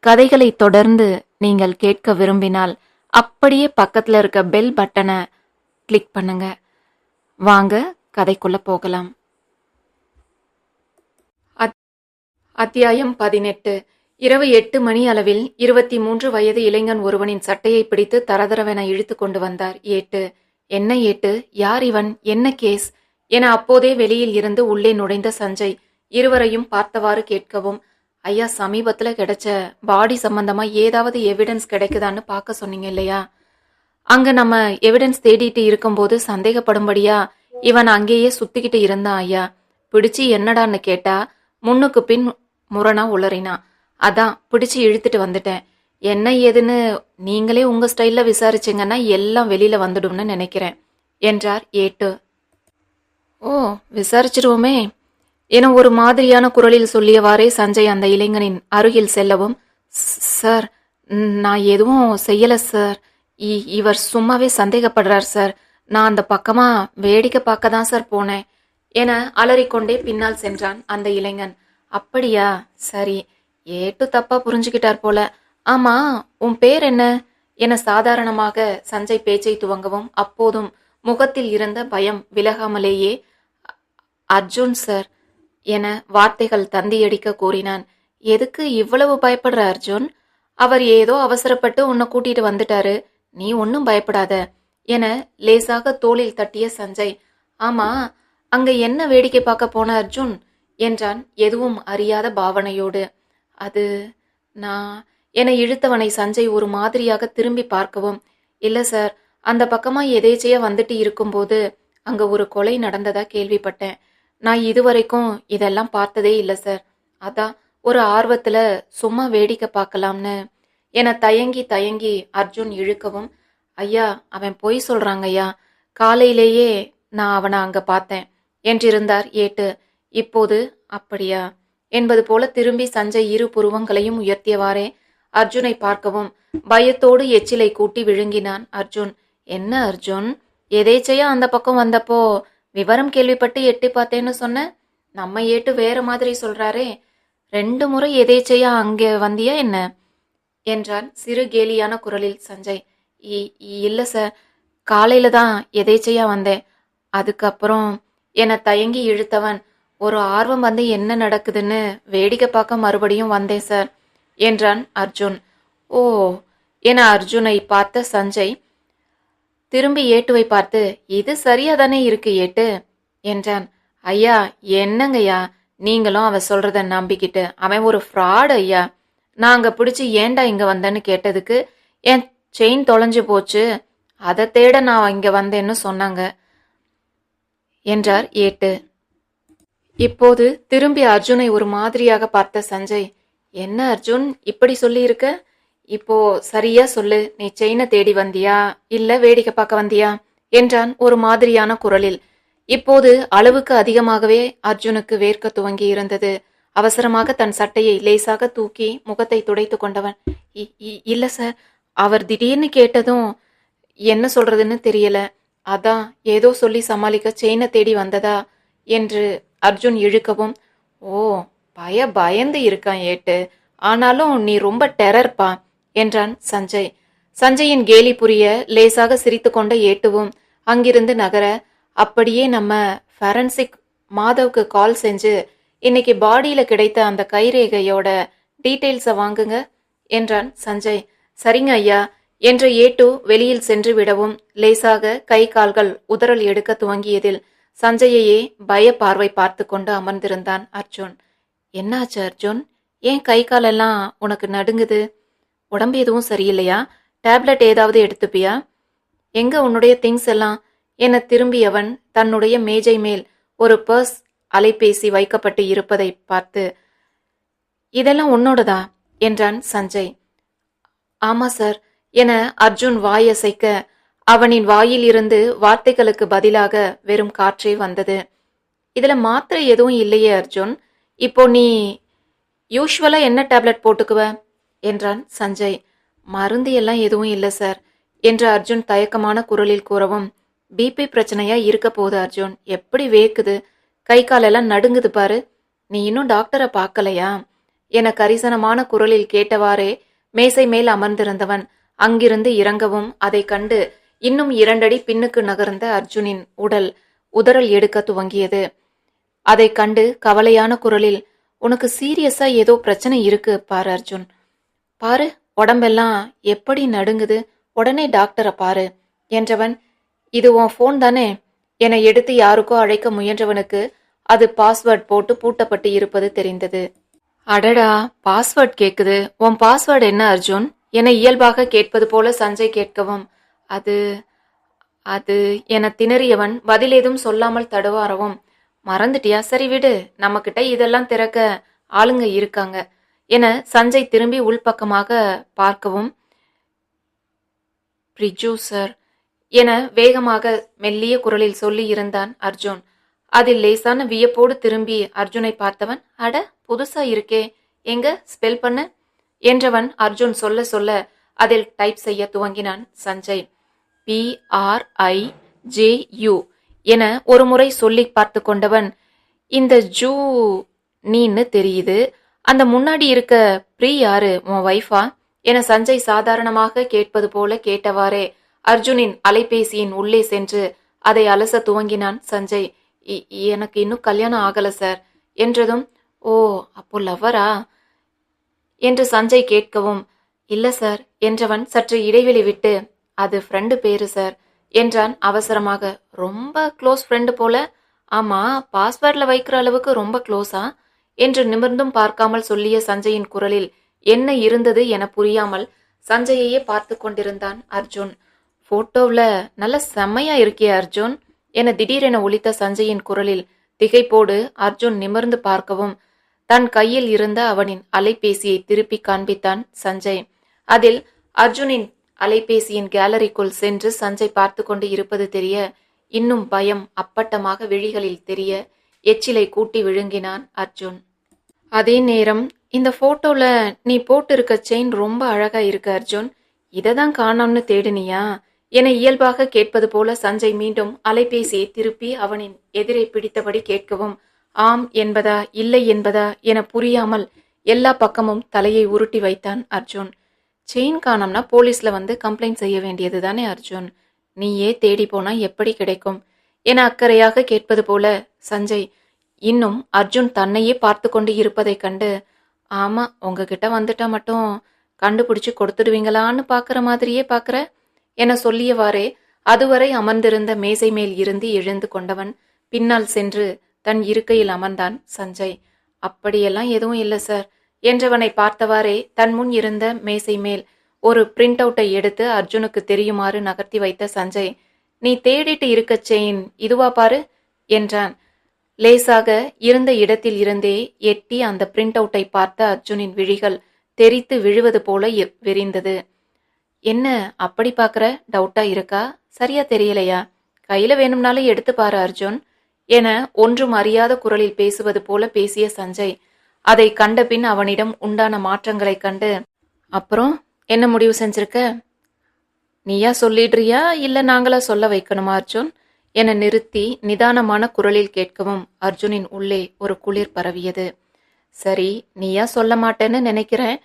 கதைகளை தொடர்ந்து நீங்கள் கேட்க விரும்பினால் அப்படியே பக்கத்தில் இருக்க பெல் பட்டனை கிளிக் பண்ணுங்க. வாங்க கதைக்குள்ள போகலாம். அத்- அத்தியாயம் பதினெட்டு. இரவு எட்டு மணி அளவில் இருபத்தி மூன்று வயது இளைஞன் ஒருவனின் சட்டையை பிடித்து தரதரவென இழுத்து கொண்டு வந்தார். ஏட்டு என்ன ஏட்டு யார் இவன் என்ன கேஸ் என அப்போதே வெளியில் இருந்து உள்ளே நுழைந்த சஞ்சய் இருவரையும் பார்த்தவாறு கேட்கவும் ஐயா சமீபத்தில் கிடைச்ச பாடி சம்பந்தமா ஏதாவது எவிடன்ஸ் கிடைக்குதான்னு பார்க்க சொன்னீங்க இல்லையா? அங்க நம்ம எவிடன்ஸ் தேடிட்டு இருக்கும்போது சந்தேகப்படும்படியா இவன் அங்கேயே சுத்திக்கிட்டு இருந்தான் ஐயா. பிடிச்சு என்னடான்னு கேட்டா முன்னுக்கு பின் முரணா உளறினான் அதான் பிடிச்சு இழுத்துட்டு வந்துட்டேன். என்ன ஏதுன்னு நீங்களே உங்க ஸ்டைல்ல விசாரிச்சிங்கன்னா எல்லாம் வெளியில வந்துடும்னு நினைக்கிறேன் என்றார் ஏட்டு. ஓ விசாரிச்சிருவோமே. என ஒரு மாதிரியான குரலில் சொல்லியவாறே சஞ்சய் அந்த இளைஞனின் அருகில் செல்லவும் "ஸ்- சார் நான் எதுவும் செய்யல சார். இ- இவர் சும்மாவே சந்தேகப்படுறார் சார். நான் அந்த பக்கமா வேடிக்கை பார்க்க தான் சார் போனேன் என அலறிக்கொண்டே பின்னால் சென்றான் அந்த இளைஞன். அப்படியா? சரி. ஏட்டு தப்பா புரிஞ்சுக்கிட்டார் போல. ஆமா உன் பேர் என்ன? என சாதாரணமாக சஞ்சய் பேச்சை துவங்கவும் அப்போதும் முகத்தில் இருந்த பயம் விலகாமலேயே அர்ஜுன் சார். என வார்த்தைகள் தந்தியடிக்க கூறினான். எதுக்கு இவ்வளவு பயப்படுற அர்ஜுன்? அவர் ஏதோ அவசரப்பட்டு உன்னை கூட்டிட்டு வந்துட்டாரு. நீ ஒன்னும் பயப்படாத என லேசாக தோளில் தட்டிய சஞ்சய். ஆமா அங்க என்ன வேடிக்கை பார்க்க போன அர்ஜுன்? என்றான் எதுவும் அறியாத பாவனையோடு. அது நான் என இழுத்தவனை சஞ்சய் ஒரு மாதிரியாக திரும்பி பார்க்கவும். இல்ல சார் அந்த பக்கமா எதேச்சையா வந்துட்டு இருக்கும்போது அங்க ஒரு கொலை நடந்ததா கேள்விப்பட்டேன். நான் இதுவரைக்கும் இதெல்லாம் பார்த்ததே இல்லை சார் அதான் ஒரு ஆர்வத்தில் சும்மா வேடிக்கை பார்க்கலாம்னு. என தயங்கி தயங்கி அர்ஜுன் இழுக்கவும் ஐயா அவன் பொய் சொல்றாங்க ஐயா. காலையிலேயே நான் அவனை அங்கே பார்த்தேன் என்றிருந்தார் ஏட்டு. இப்போது அப்படியா? என்பது போல திரும்பி சஞ்சய் இரு புருவங்களையும் உயர்த்தியவாறே அர்ஜுனை பார்க்கவும் பயத்தோடு எச்சிலை கூட்டி விழுங்கினான் அர்ஜுன். என்ன அர்ஜுன்? எதேச்சையா அந்த பக்கம் வந்தப்போ விவரம் கேள்விப்பட்டு எட்டி பார்த்தேன்னு சொன்ன நம்ம ஏட்டு வேற மாதிரி சொல்றாரே ரெண்டு முறை எதேச்சையா அங்கே வந்தியா என்ன? என்றான் சிறு கேலியான குரலில் சஞ்சய். "இ- இல்ல சார் காலையில தான் எதேச்சையா வந்தேன். அதுக்கப்புறம் என்னை தயங்கி இழுத்தவன் ஒரு ஆர்வம் வந்து என்ன நடக்குதுன்னு வேடிக்கை பார்க்க மறுபடியும் வந்தேன் சார் என்றான் அர்ஜுன். ஓ என அர்ஜுனை பார்த்த சஞ்சய் திரும்பி ஏட்டுவை பார்த்து இது சரியா தானே இருக்கு ஏட்டு? என்றான். ஐயா என்னங்கய்யா? நீங்களும் அவ சொல்றத நம்பிக்கிட்டு அவன் ஒரு ஃப்ராடு ஐயா. நாங்க பிடிச்சி ஏன்டா இங்க வந்தேன்னு கேட்டதுக்கு என் செயின் தொலைஞ்சு போச்சு. அதை தேட நான் இங்க வந்தேன்னு சொன்னாங்க என்றார் ஏட்டு. இப்போது திரும்பி அர்ஜுனை ஒரு மாதிரியாக பார்த்த சஞ்சய் என்ன அர்ஜுன் இப்படி சொல்லியிருக்க? இப்போ சரியா சொல்லு நீ செயினை தேடி வந்தியா இல்ல வேடிக்கை பார்க்க வந்தியா என்றான் ஒரு மாதிரியான குரலில். இப்போது அளவுக்கு அதிகமாகவே அர்ஜுனுக்கு வேர்க்க துவங்கி இருந்தது. அவசரமாக தன் சட்டையை லேசாக தூக்கி முகத்தை துடைத்து கொண்டவன். "இ- இ- இல்ல சார் அவர் திடீர்னு கேட்டதும் என்ன சொல்றதுன்னு தெரியல. அதான் ஏதோ சொல்லி சமாளிக்க செயினை தேடி வந்ததா என்று அர்ஜுன் இழுக்கவும் ஓ பய பயந்து இருக்கான் ஏட்டு. ஆனாலும் நீ ரொம்ப டெரர்ப்பா. என்றான் சஞ்சய். சஞ்சயின் கேலி புரிய லேசாக சிரித்துக்கொண்ட ஏட்டுவும் அங்கிருந்து நகர அப்படியே நம்ம ஃபரன்சிக் மாதவுக்கு கால் செஞ்சு இன்னைக்கு பாடியில கிடைத்த அந்த கைரேகையோட டீட்டெயில்ஸை வாங்குங்க என்றான் சஞ்சய். சரிங்க ஐயா என்ற ஏட்டு வெளியில் சென்று விடவும் லேசாக கை கால்கள் உதறல் எடுக்க துவங்கியதில் சஞ்சயையே பய பார்வை பார்த்து கொண்டு அமர்ந்திருந்தான் அர்ஜுன். என்னாச்சு அர்ஜுன்? ஏன் கை காலெல்லாம் உனக்கு நடுங்குது? உடம்பு எதுவும் சரியில்லையா? டேப்லெட் ஏதாவது எடுத்துப்பியா? எங்க உன்னுடைய திங்ஸ் எல்லாம்? என திரும்பியவன் தன்னுடைய மேஜை மேல் ஒரு பர்ஸ் அலைபேசி வைக்கப்பட்டு இருப்பதை பார்த்து இதெல்லாம் உன்னோடதா? என்றான் சஞ்சய். ஆமா சார் என அர்ஜுன் வாயசைக்க அவனின் வாயில் இருந்து வார்த்தைகளுக்கு பதிலாக வெறும் காற்றே வந்தது. இதுல மாத்திரை எதுவும் இல்லையே அர்ஜுன். இப்போ நீ யூஸ்வலா என்ன டேப்லெட் போட்டுக்குவ? என்றான் சஞ்சய். மருந்து எல்லாம் எதுவும் இல்லை சார் என்று அர்ஜுன் தயக்கமான குரலில் கூறவும். பிபி பிரச்சனையா இருக்க போகுது அர்ஜுன். எப்படி வேக்குது? கை காலெல்லாம் நடுங்குது பாரு. நீ இன்னும் டாக்டரை பார்க்கலையா? என கரிசனமான குரலில் கேட்டவாறே மேசை மேல் அமர்ந்திருந்தவன் அங்கிருந்து இறங்கவும் அதை கண்டு இன்னும் இரண்டடி பின்னுக்கு நகர்ந்த அர்ஜுனின் உடல் உதறல் எடுக்க துவங்கியது. அதை கண்டு கவலையான குரலில் உனக்கு சீரியஸா ஏதோ பிரச்சனை இருக்கு பார் அர்ஜுன். பாரு உடம்பெல்லாம் எப்படி நடுங்குது? உடனே டாக்டரை பாரு என்றவன் இது உன் ஃபோன் தானே? என எடுத்து யாருக்கோ அழைக்க முயன்றவனுக்கு அது பாஸ்வேர்ட் போட்டு பூட்டப்பட்டு இருப்பது தெரிந்தது. அடடா பாஸ்வேர்ட் கேக்குது. உன் பாஸ்வேர்டு என்ன அர்ஜுன்? என இயல்பாக கேட்பது போல சஞ்சய் கேட்கவும் அது அது என திணறியவன் பதில் ஏதும் சொல்லாமல் தடுவாரவும் மறந்துட்டியா? சரி விடு நம்மக்கிட்ட இதெல்லாம் திறக்க ஆளுங்க இருக்காங்க. என சஞ்சய் திரும்பி உள்பக்கமாக பார்க்கவும் பிரிஜு சார் என வேகமாக மெல்லிய குரலில் சொல்லி இருந்தான் அர்ஜுன். அதில் லேசான வியப்போடு திரும்பி அர்ஜுனை பார்த்தவன் அட புதுசா இருக்கே எங்க ஸ்பெல் பண்ண என்றவன் அர்ஜுன் சொல்ல சொல்ல அதில் டைப் செய்ய துவங்கினான் Sanjay. P R I J U என ஒரு முறை சொல்லி பார்த்து கொண்டவன் இந்த ஜூ நீன்னு தெரியுது அந்த முன்னாடி இருக்க ப்ரீ யாரு? உன் வைஃபா என சஞ்சய் சாதாரணமாக கேட்பது போல கேட்டவாறே அர்ஜுனின் அலைபேசியின் உள்ளே சென்று அதை அலச துவங்கினான் சஞ்சய். "இ- எனக்கு இன்னும் கல்யாணம் ஆகல சார் என்றதும் ஓ அப்போ லவ்வரா என்று சஞ்சய் கேட்கவும் இல்ல சார் என்றவன் சற்று இடைவெளி விட்டு அது ஃப்ரெண்டு பேரு சார் என்றான் அவசரமாக. ரொம்ப க்ளோஸ் ஃப்ரெண்டு போல? ஆமா பாஸ்வேர்டில் வைக்கிற அளவுக்கு ரொம்ப க்ளோஸா என்று நிமிர்ந்தும் பார்க்காமல் சொல்லிய சஞ்சயின் குரலில் என்ன இருந்தது என புரியாமல் சஞ்சயையே பார்த்து கொண்டிருந்தான் அர்ஜுன். போட்டோவில் நல்ல செம்மையா இருக்கிய அர்ஜுன் என திடீரென ஒலித்த சஞ்சயின் குரலில் திகைப்போடு அர்ஜுன் நிமிர்ந்து பார்க்கவும் தன் கையில் இருந்த அவனின் அலைபேசியை திருப்பி காண்பித்தான் சஞ்சய். அதில் அர்ஜுனின் அலைபேசியின் கேலரிக்குள் சென்று சஞ்சய் பார்த்து கொண்டு இருப்பது தெரிய இன்னும் பயம் அப்பட்டமாக விழிகளில் தெரிய எச்சிலை கூட்டி விழுங்கினான் அர்ஜுன். அதே நேரம் இந்த ஃபோட்டோவில் நீ போட்டிருக்க செயின் ரொம்ப அழகா இருக்கு அர்ஜுன். இதை தான் காணோம்னு தேடுனியா? என இயல்பாக கேட்பது போல சஞ்சய் மீண்டும் அலைபேசியை திருப்பி அவனின் எதிரை பிடித்தபடி கேட்கவும் ஆம் என்பதா இல்லை என்பதா என புரியாமல் எல்லா பக்கமும் தலையை உருட்டி வைத்தான் அர்ஜுன். செயின் காணோம்னா போலீஸ்ல வந்து கம்ப்ளைண்ட் செய்ய வேண்டியது தானே அர்ஜுன். நீயே தேடி போனா எப்படி கிடைக்கும்? என அக்கறையாக கேட்பது போல சஞ்சய் இன்னும் அர்ஜுன் தன்னையே பார்த்து கொண்டு இருப்பதைக் கண்டு ஆமா உங்ககிட்ட வந்துட்டா மட்டும் கண்டுபிடிச்சு கொடுத்துடுவீங்களான்னு பார்க்குற மாதிரியே பார்க்குற என சொல்லியவாறே அதுவரை அமர்ந்திருந்த மேசை மேல் இருந்து எழுந்து கொண்டவன் பின்னால் சென்று தன் இருக்கையில் அமர்ந்தான் சஞ்சய் அப்படியெல்லாம் எதுவும் இல்லை சார் என்றவனை பார்த்தவாறே தன் முன் இருந்த மேசை மேல் ஒரு பிரிண்ட் அவுட்டை எடுத்து அர்ஜுனுக்கு தெரியுமாறு நகர்த்தி வைத்த சஞ்சய் நீ தேடிட்டு இருக்க செயின் இதுவா பாரு என்றான். லேசாக இருந்த இடத்தில் இருந்தே எட்டி அந்த பிரிண்ட் அவுட்டை பார்த்த அர்ஜுனின் விழிகள் தெரித்து விழுவது போல இ- விரிந்தது. என்ன அப்படி பார்க்குற? டவுட்டா இருக்கா? சரியா தெரியலையா? கையில வேணும்னாலும் எடுத்து பாரு அர்ஜுன் என ஒன்றும் அறியாத குரலில் பேசுவது போல பேசிய சஞ்சய். அதை கண்டபின் அவனிடம் உண்டான மாற்றங்களைக் கண்டு அப்புறம் என்ன முடிவு செஞ்சிருக்க? நீயா சொல்லிடுறியா? இல்ல நாங்களா சொல்ல வைக்கணுமா அர்ஜுன்? என நிறுத்தி நிதானமான குரலில் கேட்கவும் அர்ஜுனின் உள்ளே ஒரு குளிர் பரவியது. சரி நீயா சொல்ல மாட்டேன்னு நினைக்கிறேன்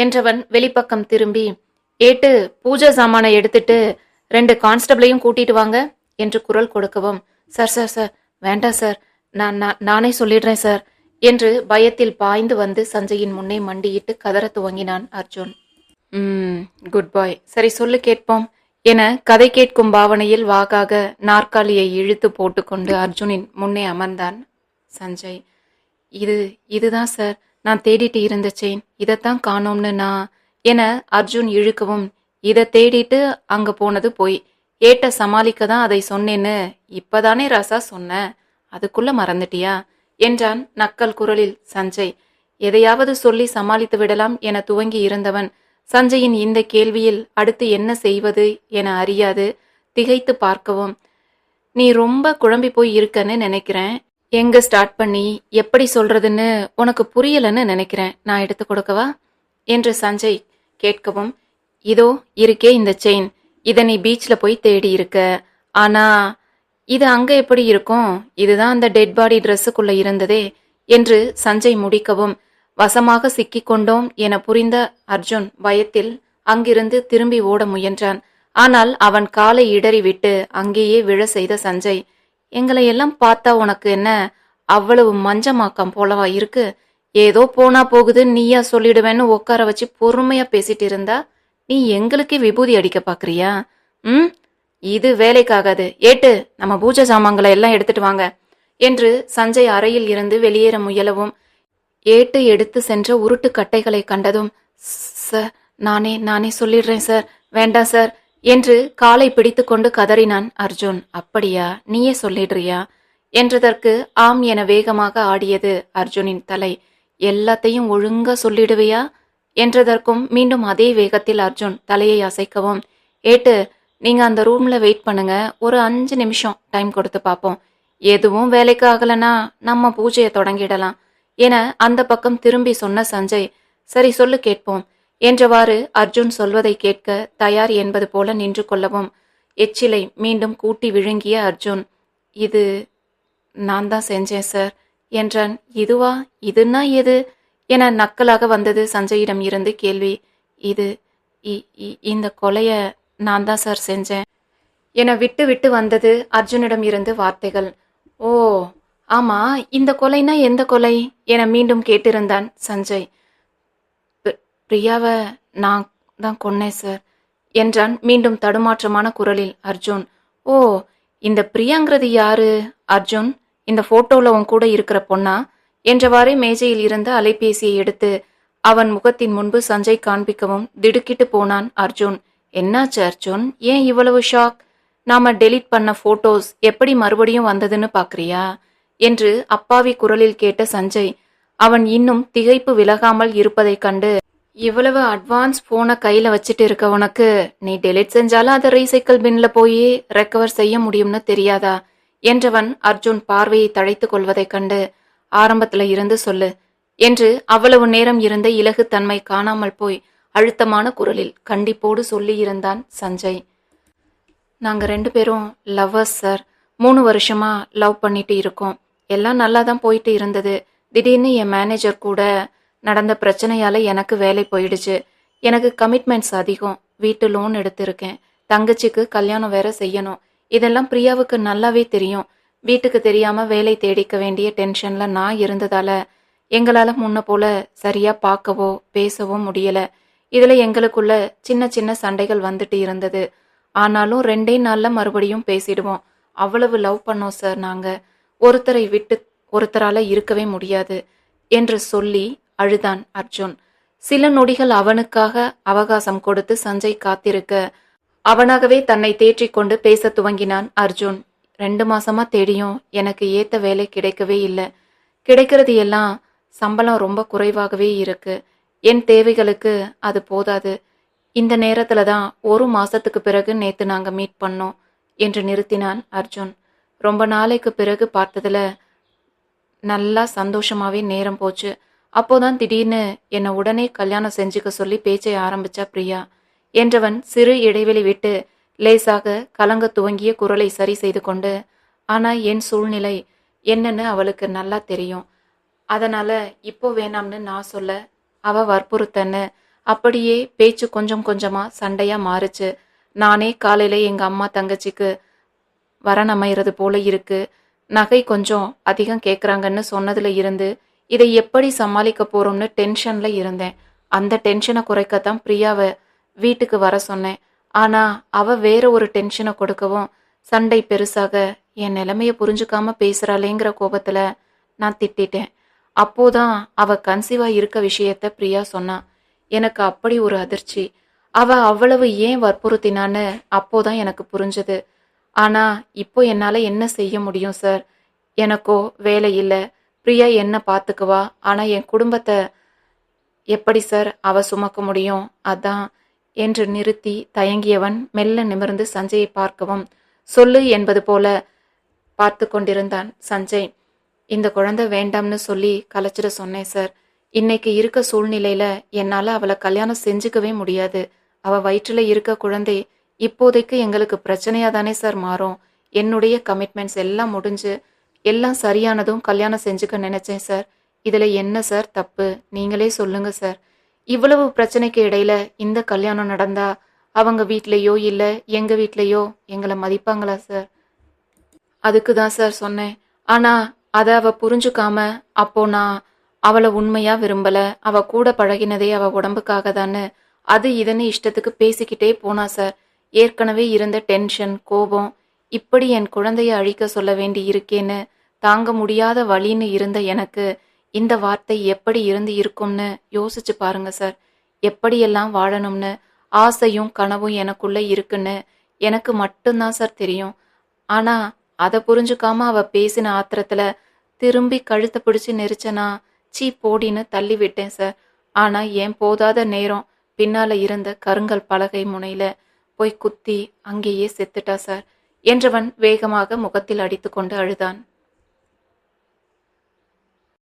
என்றவன் வெளிப்பக்கம் திரும்பி. ஏட்டு பூஜை சாமானை எடுத்துட்டு ரெண்டு கான்ஸ்டபிளையும் கூட்டிட்டு வாங்க என்று குரல் கொடுக்கவும். சார் சார் சார் வேண்டாம் சார் நான் நான்- நானே சொல்லிடுறேன் சார் என்று பயத்தில் பாய்ந்து வந்து சஞ்சயின் முன்னே மண்டியிட்டு கதற துவங்கினான் அர்ஜுன். ம் குட் பாய். சரி சொல்லு கேட்போம் என கதை கேட்கும் பாவனையில் வாகாக நாற்காலியை இழுத்து போட்டுக்கொண்டு அர்ஜுனின் முன்னே அமர்ந்தான் சஞ்சய். இது இதுதான் சார். நான் தேடிட்டு இருந்த செயின். இதைத்தான் காணோம்னு நான் என அர்ஜுன் இழுக்கவும் இதை தேடிட்டு அங்க போனது போய். ஏட்ட சமாளிக்க தான் அதை சொன்னேன்னு இப்பதானே ராசா சொன்ன. அதுக்குள்ள மறந்துட்டியா? என்றான் நக்கல் குரலில் சஞ்சய். எதையாவது சொல்லி சமாளித்து விடலாம் என துவங்கி இருந்தவன் சஞ்சயின் இந்த கேள்வியில் அடுத்து என்ன செய்வது என அறியாது. திகைத்து பார்க்கவும் நீ ரொம்ப குழம்பி போய் இருக்கன்னு நினைக்கிறேன். எங்க ஸ்டார்ட் பண்ணி எப்படி சொல்றதுன்னு உனக்கு புரியலன்னு நினைக்கிறேன். நான் எடுத்து கொடுக்கவா? என்று சஞ்சய் கேட்கவும் இதோ இருக்கே இந்த செயின். இதை நீ பீச்சில் போய் தேடி இருக்க. ஆனா இது அங்க எப்படி இருக்கும்? இதுதான் அந்த டெட் பாடி ட்ரெஸ்ஸுக்குள்ள இருந்ததே என்று சஞ்சய் முடிக்கவும் வசமாக சிக்கிக்கொண்டோம் என புரிந்த அர்ஜுன் பயத்தில் அங்கிருந்து திரும்பி ஓட முயன்றான். ஆனால் அவன் காலை இடறிவிட்டு அங்கேயே விழ செய்த சஞ்சய் எங்களை எல்லாம் பார்த்தா உனக்கு என்ன? அவ்வளவு மஞ்சமாக்கம் போலவா இருக்கு? ஏதோ போனா போகுது நீயா சொல்லிடுவேன்னு உட்கார வச்சு பொறுமையா பேசிட்டு இருந்தா? நீ எங்களுக்கே விபூதி அடிக்க பாக்குறியா? ம்? இது வேலைக்காகாது. ஏட்டு நம்ம பூஜை சாமான்களை எல்லாம் எடுத்துட்டு வாங்க என்று சஞ்சய் அறையில் இருந்து வெளியேற முயலவும் ஏட்டு எடுத்து சென்ற உருட்டு கட்டைகளை கண்டதும் சார் நானே நானே சொல்லிடுறேன் சார். வேண்டாம் சார் என்று காலை பிடித்துக்கொண்டு கதறினான் அர்ஜுன். அப்படியா? நீயே சொல்லிடுறியா? என்றதற்கு ஆம் என வேகமாக ஆடியது அர்ஜுனின் தலை. எல்லாத்தையும் ஒழுங்கா சொல்லிடுவியா? என்றதற்கும் மீண்டும் அதே வேகத்தில் அர்ஜுன் தலையை அசைக்கவும் ஏட்டு நீங்க அந்த ரூம்ல வெயிட் பண்ணுங்க. ஒரு அஞ்சு நிமிஷம் டைம் கொடுத்து பார்ப்போம் எதுவும் வேலைக்கு ஆகலனா நம்ம பூஜையை தொடங்கிடலாம். என அந்த பக்கம் திரும்பி சொன்ன சஞ்சய் சரி சொல்லு கேட்போம் என்றவாறு அர்ஜுன் சொல்வதை கேட்க தயார் என்பது போல நின்று கொள்ளவும் எச்சிலை மீண்டும் கூட்டி விழுங்கிய அர்ஜுன் இது நான் தான் செஞ்சேன் சார் என்றான். இதுவா? இதுன்னா எது? என நக்கலாக வந்தது சஞ்சயிடம் இருந்து கேள்வி. இது இ- இ- இந்த கொலைய நான் தான் சார் செஞ்சேன் என விட்டு விட்டு வந்தது அர்ஜுனிடம் இருந்து வார்த்தைகள். ஓ ஆமா இந்த கொலைனா எந்த கொலை என மீண்டும் கேட்டிருந்தான் சஞ்சய். பிரியாவை நான் தான் கொன்னேன் சார் என்றான் மீண்டும் தடுமாற்றமான குரலில் அர்ஜுன். ஓ இந்த பிரியாங்கிறது யாரு அர்ஜுன்? இந்த போட்டோவில் உன் கூட இருக்கிற பொண்ணா? என்றவாறே மேஜையில் இருந்த அலைபேசியை எடுத்து அவன் முகத்தின் முன்பு சஞ்சய் காண்பிக்கவும் திடுக்கிட்டு போனான் அர்ஜுன். என்னாச்சு அர்ஜுன்? ஏன் இவ்வளவு ஷாக்? நாம டெலீட் பண்ண போட்டோஸ் எப்படி மறுபடியும் வந்ததுன்னு பாக்குறியா? என்று அப்பாவி குரலில் கேட்ட சஞ்சய் அவன் இன்னும் திகைப்பு விலகாமல் இருப்பதைக் கண்டு இவ்வளவு அட்வான்ஸ் போனை கையில வச்சுட்டு இருக்க உனக்கு நீ டெலிட் செஞ்சாலும் அதை ரீசைக்கிள் பின்ல போய் ரெக்கவர் செய்ய முடியும்னு தெரியாதா? என்றவன் அர்ஜுன் பார்வையை தழைத்துக் கொள்வதைக் கண்டு ஆரம்பத்துல இருந்து சொல்லு என்று அவ்வளவு நேரம் இருந்த இலகுத்தன்மை காணாமல் போய் அழுத்தமான குரலில் கண்டிப்போடு சொல்லியிருந்தான் சஞ்சய். நாங்க ரெண்டு பேரும் லவ்வர்ஸ் சார் மூணு வருஷமா லவ் பண்ணிட்டு இருக்கோம். எல்லாம் நல்லா தான் போயிட்டு இருந்தது. திடீர்னு என் மேனேஜர் கூட நடந்த பிரச்சனையால எனக்கு வேலை போயிடுச்சு. எனக்கு கமிட்மெண்ட்ஸ் அதிகம். வீட்டு லோன் எடுத்திருக்கேன். தங்கச்சிக்கு கல்யாணம் வேற செய்யணும். இதெல்லாம் பிரியாவுக்கு நல்லாவே தெரியும். வீட்டுக்கு தெரியாம வேலை தேடிக்க வேண்டிய டென்ஷன்ல நான் இருந்ததால எங்களால முன்ன போல சரியா பார்க்கவோ பேசவோ முடியல. இதுல எங்களுக்குள்ள சின்ன சின்ன சண்டைகள் வந்துட்டு இருந்தது. ஆனாலும் ரெண்டே நாள்ல மறுபடியும் பேசிடுவோம். அவ்வளவு லவ் பண்ணோம் சார் நாங்கள் ஒருத்தரை விட்டு ஒருத்தரால இருக்கவே முடியாது என்று சொல்லி அழுதான் அர்ஜுன். சில நொடிகள் அவனுக்காக அவகாசம் கொடுத்து சஞ்சய் காத்திருக்க அவனாகவே தன்னை தேற்றிக்கொண்டு பேசத் துவங்கினான் அர்ஜுன். ரெண்டு மாசமா தேடியும் எனக்கு ஏத்த வேலை கிடைக்கவே இல்லை. கிடைக்கிறது எல்லாம் சம்பளம் ரொம்ப குறைவாகவே இருக்கு. என் தேவைகளுக்கு அது போதாது. இந்த நேரத்துல தான் ஒரு மாசத்துக்கு பிறகு நேத்து நாங்க மீட் பண்ணோம் என்று நிறுத்தினான் அர்ஜுன். ரொம்ப நாளைக்கு பிறகு பார்த்ததுல நல்லா சந்தோஷமாகவே நேரம் போச்சு. அப்போதான் திடீர்னு என்னை உடனே கல்யாணம் செஞ்சுக்க சொல்லி பேச்சை ஆரம்பிச்சா பிரியா. என்றவன் சிறு இடைவெளி விட்டு லேசாக கலங்க துவங்கிய குரலை சரி செய்து கொண்டு ஆனால் என் சூழ்நிலை என்னன்னு அவளுக்கு நல்லா தெரியும். அதனால் இப்போ வேணாம்னு நான் சொல்ல அவ வற்புறுத்தன்னு. அப்படியே பேச்சு கொஞ்சம் கொஞ்சமாக சண்டையாக மாறுச்சு. நானே காலையில் எங்கள் அம்மா தங்கச்சிக்கு வரன் அமைகிறது போல இருக்கு. நகை கொஞ்சம் அதிகம் கேட்குறாங்கன்னு சொன்னதுல இருந்து இதை எப்படி சமாளிக்க போறோம்னு டென்ஷன்ல இருந்தேன். அந்த டென்ஷனை குறைக்கத்தான் பிரியாவை வீட்டுக்கு வர சொன்னேன். ஆனா அவ வேற ஒரு டென்ஷனை கொடுக்கவும் சண்டை பெருசாக என் நிலைமைய புரிஞ்சுக்காம பேசுறாளேங்கிற கோபத்துல நான் திட்டிட்டேன். அப்போதான் அவ கன்சீவா இருக்க விஷயத்த பிரியா சொன்னா எனக்கு அப்படி ஒரு அதிர்ச்சி. அவ அவ்வளவு ஏன் வற்புறுத்தினான்னு அப்போதான் எனக்கு புரிஞ்சது. ஆனா இப்போ என்னால என்ன செய்ய முடியும் சார்? எனக்கோ வேலை இல்லை. பிரியா என்ன பார்த்துக்குவா ஆனா என் குடும்பத்தை எப்படி சார் அவ சுமக்க முடியும்? அதான் என்று நிறுத்தி தயங்கியவன் மெல்ல நிமிர்ந்து சஞ்சயை பார்க்கவும். சொல்லு என்பது போல பார்த்து கொண்டிருந்தான் சஞ்சய். இந்த குழந்தை வேண்டாம்னு சொல்லி கலைச்சிட சொன்னேன் சார். இன்னைக்கு இருக்க சூழ்நிலையில என்னால அவளை கல்யாணம் செஞ்சுக்கவே முடியாது. அவ வயிற்றுல இருக்க குழந்தை இப்போதைக்கு எங்களுக்கு பிரச்சனையாக தானே சார் மாறும். என்னுடைய கமிட்மெண்ட்ஸ் எல்லாம் முடிஞ்சு எல்லாம் சரியானதும் கல்யாணம் செஞ்சுக்க நினைச்சேன் சார் இதில் என்ன சார் தப்பு. நீங்களே சொல்லுங்க சார் இவ்வளவு பிரச்சனைக்கு இடையில இந்த கல்யாணம் நடந்தா அவங்க வீட்லேயோ இல்லை எங்கள் வீட்லேயோ எங்களை மதிப்பாங்களா சார் அதுக்கு தான் சார் சொன்னேன். ஆனால் அதை அவள் புரிஞ்சுக்காம அப்போ நான் அவளை உண்மையாக விரும்பலை. அவள் கூட பழகினதே அவள் உடம்புக்காக தானே அது இதுன்னு இஷ்டத்துக்கு பேசிக்கிட்டே போனா சார் ஏற்கனவே இருந்த டென்ஷன் கோபம் இப்படி என் குழந்தையை அழிக்க சொல்ல வேண்டி இருக்கேன்னு தாங்க முடியாத வழின்னு இருந்த எனக்கு இந்த வார்த்தை எப்படி இருந்து இருக்கும்னு யோசிச்சு பாருங்க சார். எப்படியெல்லாம் வாழணும்னு ஆசையும் கனவும் எனக்குள்ள இருக்குன்னு எனக்கு மட்டும்தான் சார் தெரியும். ஆனா அதை புரிஞ்சுக்காம அவ பேசின ஆத்திரத்துல திரும்பி கழுத்தை பிடிச்சு நெரிச்சனா சீ போடின்னு தள்ளி விட்டேன் சார். ஆனா ஏன் போதாத நேரம் பின்னால இருந்த கருங்கல் பலகை முனையில போய் குத்தி அங்கேயே செத்துட்டா சார் என்றவன் வேகமாக முகத்தில் அடித்துக்கொண்டு அழுதான்.